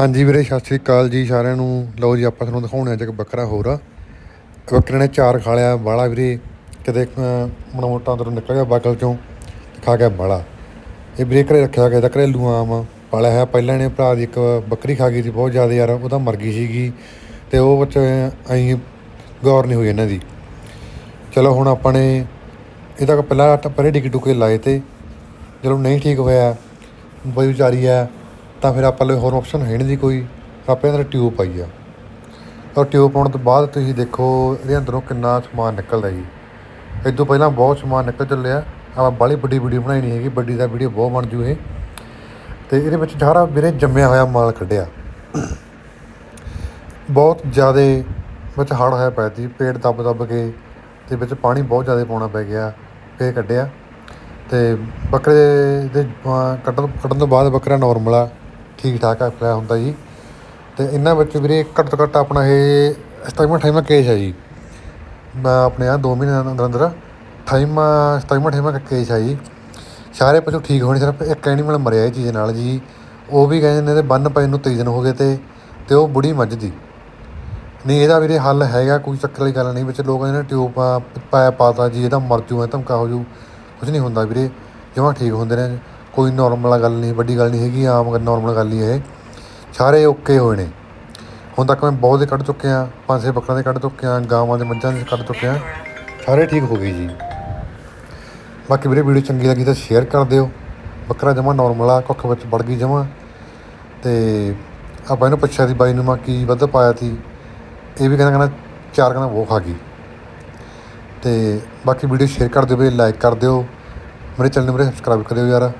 ਹਾਂਜੀ ਵੀਰੇ, ਸਤਿ ਸ੍ਰੀ ਅਕਾਲ ਜੀ ਸਾਰਿਆਂ ਨੂੰ। ਲਓ ਜੀ, ਆਪਾਂ ਤੁਹਾਨੂੰ ਦਿਖਾਉਣੇ ਅੱਜ ਇੱਕ ਬੱਕਰਾ ਹੋਰ ਆ। ਬੱਕਰੇ ਨੇ ਚਾਰ ਖਾ ਲਿਆ ਬਾਲਾ ਵੀਰੇ ਕਿਤੇ ਮਣਾ ਮੋਟਾ ਅੰਦਰੋਂ ਨਿਕਲ ਗਿਆ ਬਗਲ ਚੋਂ ਤੇ ਖਾ ਗਿਆ ਬਾਲਾ ਇਹ ਵੀਰੇ ਘਰੇ ਰੱਖਿਆ ਗਿਆ ਤਾਂ ਘਰੇਲੂ ਆਮ ਪਾਲਿਆ ਹੋਇਆ। ਪਹਿਲਾਂ ਨੇ ਭਰਾ ਦੀ ਇੱਕ ਬੱਕਰੀ ਖਾ ਗਈ ਸੀ ਬਹੁਤ ਜ਼ਿਆਦਾ ਯਾਰ, ਉਹ ਤਾਂ ਮਰ ਗਈ ਸੀਗੀ ਤੇ ਉਹ ਬੱਚੇ ਐਂ ਗੌਰ ਨਹੀਂ ਹੋਈ ਇਹਨਾਂ ਦੀ। ਚਲੋ ਹੁਣ ਆਪਾਂ ਨੇ ਇਹਦਾ ਕੁ ਪਹਿਲਾਂ ਤਾਂ ਪਰੇ ਡਿੱਗੀ ਟੁਕੇ ਲਾਏ ਤੇ ਜਦੋਂ ਨਹੀਂ ਠੀਕ ਹੋਇਆ ਬਈ ਵਿਚਾਰੀ ਆ। ਤਾਂ ਫਿਰ ਆਪਾਂ ਲਈ ਹੋਰ ਆਪਸ਼ਨ ਹੈ ਨਹੀਂ ਜੀ ਕੋਈ। ਆਪਾਂ ਇਹਦੇ ਟਿਊਬ ਪਾਈ ਆ। ਔਰ ਟਿਊਬ ਪਾਉਣ ਤੋਂ ਬਾਅਦ ਤੁਸੀਂ ਦੇਖੋ ਇਹਦੇ ਅੰਦਰੋਂ ਕਿੰਨਾ ਸਮਾਨ ਨਿਕਲਦਾ ਜੀ। ਇਹ ਤੋਂ ਪਹਿਲਾਂ ਬਹੁਤ ਸਮਾਨ ਨਿਕਲ ਚੱਲਿਆ। ਆਪਾਂ ਬਾਲੀ ਵੱਡੀ ਵੀਡੀਓ ਬਣਾਈ ਨਹੀਂ ਹੈਗੀ ਵੱਡੀ ਦਾ ਵੀਡੀਓ ਬਹੁਤ ਬਣ ਜੂ ਇਹ। ਤੇ ਇਹਦੇ ਵਿੱਚ ਸਾਰਾ ਵੀਰੇ ਜੰਮਿਆ ਹੋਇਆ ਮਾਲ ਕੱਢਿਆ। ਬਹੁਤ ਜ਼ਿਆਦਾ ਵਿੱਚ ਹੜ ਹੋਇਆ ਪਿਆ ਸੀ ਪੇਟ ਦੱਬ ਦੱਬ ਕੇ ਤੇ ਵਿੱਚ ਪਾਣੀ ਬਹੁਤ ਜ਼ਿਆਦਾ ਪਾਉਣਾ ਪੈ ਗਿਆ ਫੇਰ ਕੱਢਿਆ। ਤੇ ਬੱਕਰੇ ਦੇ ਅਹ, ਕੱਢਣ ਕੱਢਣ ਤੋਂ ਬਾਅਦ ਬੱਕਰਾ ਨਾਰਮਲ ਆ। ਠੀਕ ਠਾਕ ਆ ਹੁੰਦਾ ਜੀ। ਤੇ ਇਹਨਾਂ ਵਿੱਚ ਵੀਰੇ ਘੱਟ ਤੋਂ ਘੱਟ ਆਪਣਾ ਇਹ 27ਵਾਂ 28ਵਾਂ ਕੇਸ ਹੈ ਜੀ। ਮੈਂ ਆਪਣੇ ਆ 2 ਮਹੀਨੇ ਦੇ ਅੰਦਰ ਅੰਦਰ 28ਵਾਂ 27ਵਾਂ 28ਵਾਂ ਕੇਸ ਹੈ ਜੀ। ਸਾਰੇ ਪਸ਼ੂ ਠੀਕ ਹੋਣੇ, ਸਿਰਫ ਇੱਕ ਐਨੀਮਲ ਮਰਿਆ ਇਹ ਚੀਜ਼ ਨਾਲ ਜੀ। ਉਹ ਵੀ ਕਹਿੰਦੇ ਨੇ ਇਹਦੇ ਬੰਨ ਪਏ ਨੂੰ 23 ਦਿਨ ਹੋ ਗਏ ਤੇ ਤੇ ਉਹ ਬੁੜੀ ਮੱਝ ਦੀ। ਨਹੀਂ, ਇਹਦਾ ਵੀਰੇ ਹੱਲ ਹੈਗਾ, ਕੋਈ ਚੱਕਰ ਵਾਲੀ ਗੱਲ ਨਹੀਂ। ਵਿੱਚ ਲੋਕ ਕਹਿੰਦੇ ਨੇ ਟਿਊਬ ਪਾਇਆ ਪਾਤਾ ਜੀ, ਇਹਦਾ ਮਰ ਜੂ ਐ ਧਮਕਾ ਹੋ ਜੂ। ਕੁਝ ਨਹੀਂ ਹੁੰਦਾ ਵੀਰੇ, ਜਮਾਂ ਠੀਕ ਹੁੰਦੇ ਨੇ। ਕੋਈ ਨਾਰਮਲ ਗੱਲ ਨਹੀਂ, ਵੱਡੀ ਗੱਲ ਨਹੀਂ ਹੈਗੀ, ਆਮ ਨੋਰਮਲ ਗੱਲ ਹੀ ਇਹ। ਸਾਰੇ ਓਕੇ ਹੋਏ ਨੇ। ਹੁਣ ਤੱਕ ਮੈਂ ਬਹੁਤ ਦੇ ਕੱਢ ਚੁੱਕਿਆ, ਪੰਜ ਛੇ ਬੱਕਰਾਂ ਦੇ ਕੱਢ ਚੁੱਕਿਆ, ਗਾਵਾਂ ਦੇ ਮੱਝਾਂ ਦੇ ਕੱਢ ਚੁੱਕਿਆ, ਸਾਰੇ ਠੀਕ ਹੋ ਗਏ ਜੀ। ਬਾਕੀ ਵੀਰੇ ਵੀਡੀਓ ਚੰਗੀ ਲੱਗੀ ਤਾਂ ਸ਼ੇਅਰ ਕਰ ਦਿਓ। ਬੱਕਰਾ ਜਮਾ ਨਾਰਮਲ ਆ, ਕੁੱਖ ਵਿੱਚ ਵੜ ਗਈ ਜਮਾ। ਤੇ ਆਪਾਂ ਇਹਨੂੰ ਪੁੱਛਿਆ ਸੀ ਬਾਈ ਨੂੰ, ਮੈਂ ਕੀ ਵੱਧ ਪਾਇਆ ਸੀ? ਇਹ ਵੀ ਕਹਿੰਦਾ ਕਹਿੰਦਾ ਚਾਰ ਕਹਿੰਦਾ ਉਹ ਖਾ ਗਈ। ਤੇ ਬਾਕੀ ਵੀਡੀਓ ਸ਼ੇਅਰ ਕਰ ਦਿਓ ਵੀਰੇ ਲਾਈਕ ਕਰ ਦਿਓ। ਮੇਰੇ ਚੈਨਲ ਨੂੰ ਮੇਰੇ ਸਬਸਕ੍ਰਾਈਬ ਕਰ ਦਿਓ ਯਾਰ।